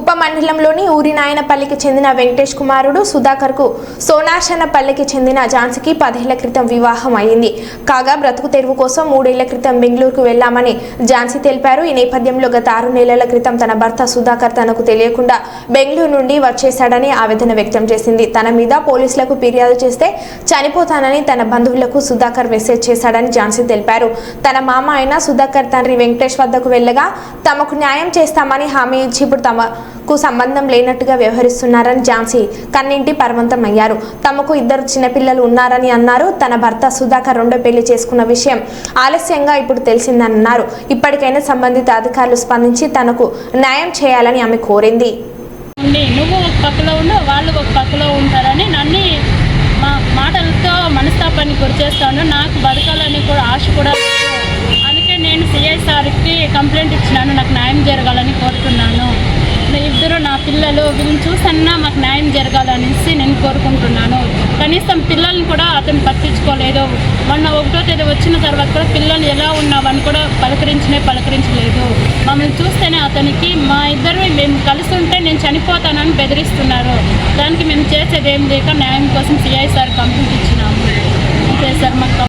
కుప్ప మండలంలోని ఊరినాయనపల్లికి చెందిన వెంకటేష్ కుమారుడు సుధాకర్కు సోనాశనపల్లికి చెందిన ఝాన్సీకి పదేళ్ళ క్రితం వివాహం అయింది. కాగా బ్రతుకు తెరువు కోసం మూడేళ్ళ క్రితం బెంగళూరుకు వెళ్ళామని ఝాన్సీ తెలిపారు. ఈ నేపథ్యంలో గత ఆరు నెలల క్రితం తన భర్త సుధాకర్ తనకు తెలియకుండా బెంగళూరు నుండి వచ్చేశాడని ఆవేదన వ్యక్తం చేసింది. తన మీద పోలీసులకు ఫిర్యాదు చేస్తే చనిపోతానని తన బంధువులకు సుధాకర్ మెసేజ్ చేశాడని ఝాన్సీ తెలిపారు. తన మామ అయిన సుధాకర్ తండ్రి వెంకటేష్ వద్దకు వెళ్ళగా తమకు న్యాయం చేస్తామని హామీ ఇచ్చి ఇప్పుడు తమ కు సంబంధం లేనట్టుగా వ్యవహరిస్తున్నారని ఝాన్సీ కన్నింటి పర్వంతం అయ్యారు తమకు ఇద్దరు చిన్నపిల్లలు ఉన్నారని అన్నారు. తన భర్త సుధాకర్ రెండో పెళ్ళి చేసుకున్న విషయం ఆలస్యంగా ఇప్పుడు తెలిసిందని అన్నారు ఇప్పటికైనా సంబంధిత అధికారులు స్పందించి తనకు న్యాయం చేయాలని ఆమె కోరింది. నువ్వు ఒక పక్కలో ఉండు వాళ్ళు ఒక పక్కలో ఉంటారని నన్ను మా మాటలతో మనస్తాపాన్ని గురి చేస్తాను. నాకు బతకాలని కూడా ఆశ కూడా అందుకే నేను సిఐ సార్కి కంప్లైంట్ ఇచ్చినాను. నాకు న్యాయం జరగాలని కోరుతున్నాను. పిల్లలు వీళ్ళని చూసన్నా మాకు న్యాయం జరగాలనేసి నేను కోరుకుంటున్నాను. కనీసం పిల్లల్ని కూడా అతను పట్టించుకోలేదు. మొన్న ఒకటో తేదీ వచ్చిన తర్వాత కూడా పిల్లలు ఎలా ఉన్నావని కూడా పలకరించనే పలకరించలేదు. మమ్మల్ని చూస్తేనే అతనికి మా ఇద్దరు మేము కలిసి ఉంటే నేను చనిపోతానని బెదిరిస్తున్నారు. దానికి మేము చేసేది ఏం లేక న్యాయం కోసం సిఐ సార్ కంప్లైంట్